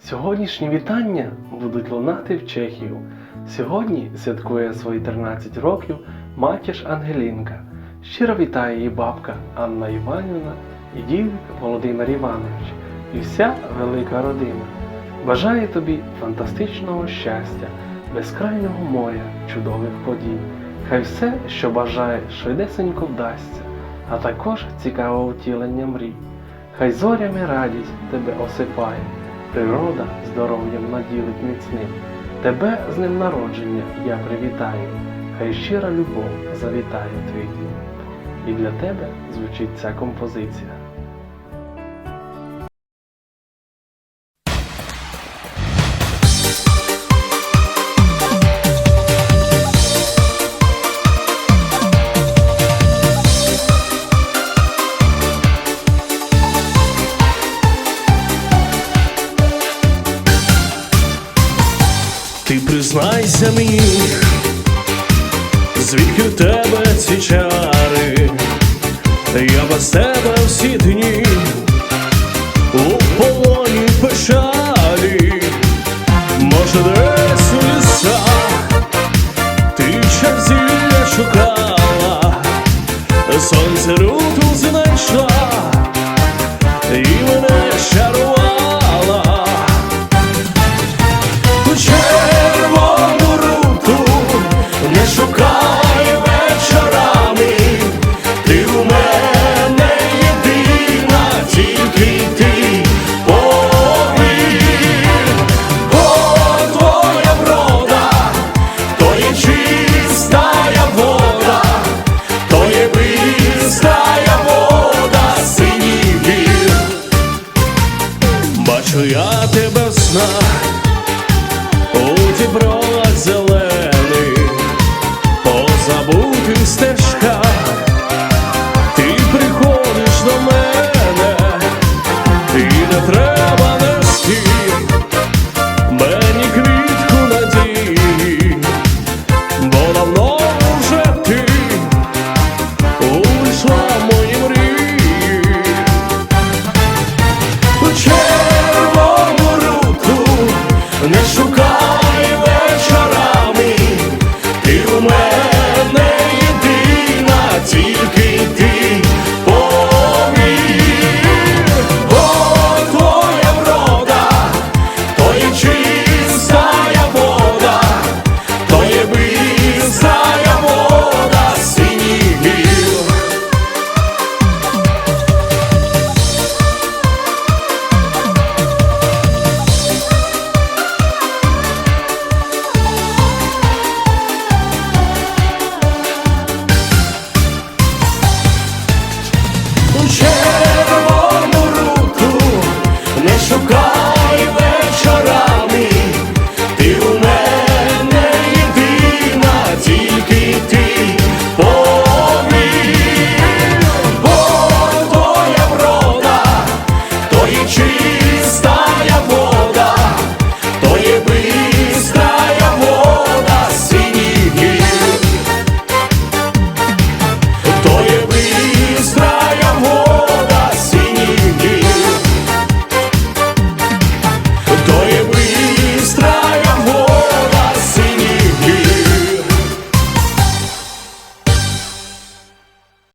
Сьогоднішні вітання будуть лунати в Чехію. Сьогодні святкує свої 13 років матір Ангелінка. Щиро вітає її бабка Анна Іванівна і дід Володимир Іванович і вся велика родина. Бажаю тобі фантастичного щастя, безкрайнього моря, чудових подій. Хай все, що бажаєш, швидесенько вдасться, а також цікаве втілення мрій. Хай зорями радість тебе осипає, природа здоров'ям наділить міцним. Тебе з ним народження я привітаю, хай щира любов завітає твій дім. І для тебе звучить ця композиція. Ти признайся мені, звідки в тебе ці чари, я без тебе всі дні у полоні печалі, може, десь у лісах ти чазілля шукала, сонце руту знайшла я тебе в снах do jeito.